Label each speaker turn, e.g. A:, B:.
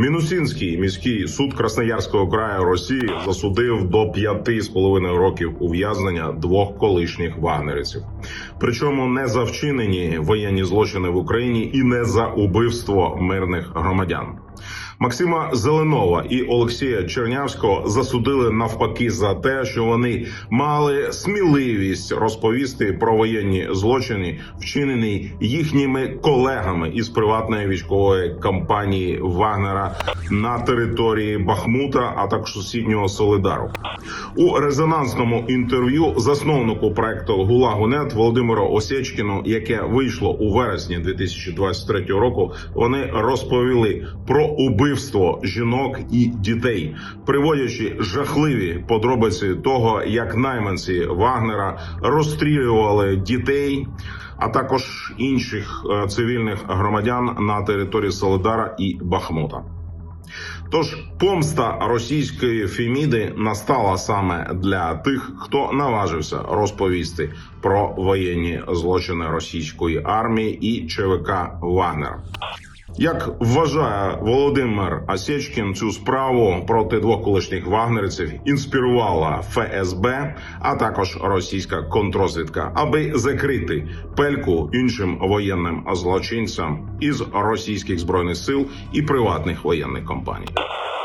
A: Мінусінський міський суд Красноярського краю Росії засудив до п'яти з половиною років ув'язнення двох колишніх вагнерівців. Причому не за вчинені воєнні злочини в Україні і не за убивство мирних громадян. Максима Зеленова і Олексія Чернявського засудили навпаки за те, що вони мали сміливість розповісти про воєнні злочини, вчинені їхніми колегами із приватної військової компанії Вагнера на території Бахмута, а також сусіднього Солидару. У резонансному інтерв'ю засновнику проекту Гулагунет Володимиру Осечкіну, яке вийшло у вересні 2023 року, вони розповіли про убивство жінок і дітей, приводячи жахливі подробиці того, як найманці Вагнера розстрілювали дітей. А також інших е, цивільних громадян на території Солидара і Бахмута. Тож помста російської феміди настала саме для тих, хто наважився розповісти про воєнні злочини російської армії і ЧВК Вагнер. Як вважає Володимир Асєчкін, цю справу проти двох колишніх вагнерівців інспірувала ФСБ, а також російська контрозвідка, аби закрити пельку іншим воєнним злочинцям із російських збройних сил і приватних воєнних компаній.